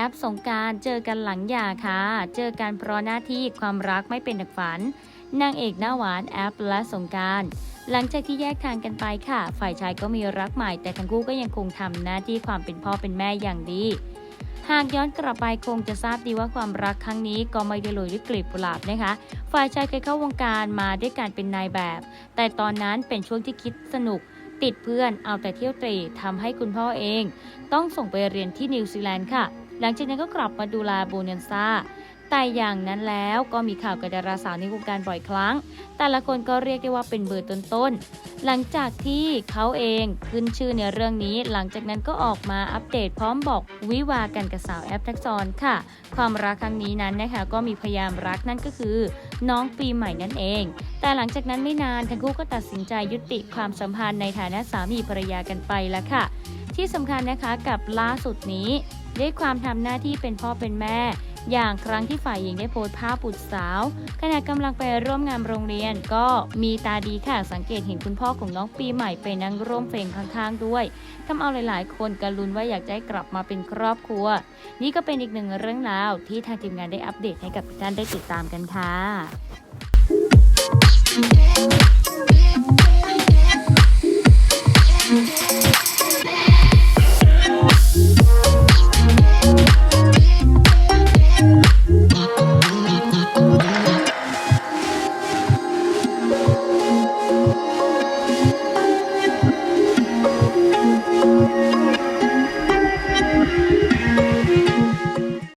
อปสงการเจอกันหลังหย่าค่ะ เจอกันเพราะหน้าที่ความรักไม่เป็นดังฝัน นางเอกหน้าหวานแอปและสงการหลังจากที่แยกทางกันไปค่ะ ฝ่ายชายก็มีรักใหม่ แต่ทั้งคู่ก็ยังคงทำหน้าที่ความเป็นพ่อเป็นแม่อย่างดี หากย้อนกลับไปคงจะทราบดีว่าความรักครั้งนี้ก็ไม่ได้โรยด้วยกลีบกุหลาบนะคะ ฝ่ายชายเคยเข้าวงการมาด้วยการเป็นนายแบบ แต่ตอนนั้นเป็นช่วงที่คิดสนุกติดเพื่อนเอาแต่เที่ยวเตร่ทำให้คุณพ่อเอง ต้องส่งไปเรียนที่นิวซีแลนด์ค่ะ หลังจากนั้นก็กลับมาดูแลโบเนนซาแต่อย่างนั้นแล้วก็มีข่าวกับดาราสาวในวงการบ่อยครั้ง แต่ละคนก็เรียกได้ว่าเป็นเบอร์ต้นๆ หลังจากที่เขาเองขึ้นชื่อในเรื่องนี้ หลังจากนั้นก็ออกมาอัปเดตพร้อมบอกวิวากันกับสาวแอปทักษรค่ะ ความรักครั้งนี้นั้นนะคะก็มีพยายามรักนั่นก็คือ น้องปีใหม่นั่นเอง แต่หลังจากนั้นไม่นานทั้งคู่ก็ตัดสินใจยุติความสัมพันธ์ในฐานะสามีภรรยากันไปแล้วค่ะ ที่สำคัญนะคะกับล่าสุดนี้ ด้วยความทำหน้าที่เป็นพ่อเป็นแม่ อย่างครั้งที่ฝ่ายหญิงได้โพสต์ภาพบุตรสาว ขณะกำลังไปร่วมงานโรงเรียน ก็มีตาดีค่ะสังเกตเห็นคุณพ่อของน้องปีใหม่ไปนั่งร่วมเฟรมข้างๆด้วยทำเอาหลายๆ คนกรุนว่าอยากจะให้กลับมาเป็นครอบครัว นี่ก็เป็นอีกหนึ่งเรื่องราวที่ทางทีมงานได้อัปเดตให้กับทุกท่านได้ติดตามกันค่ะ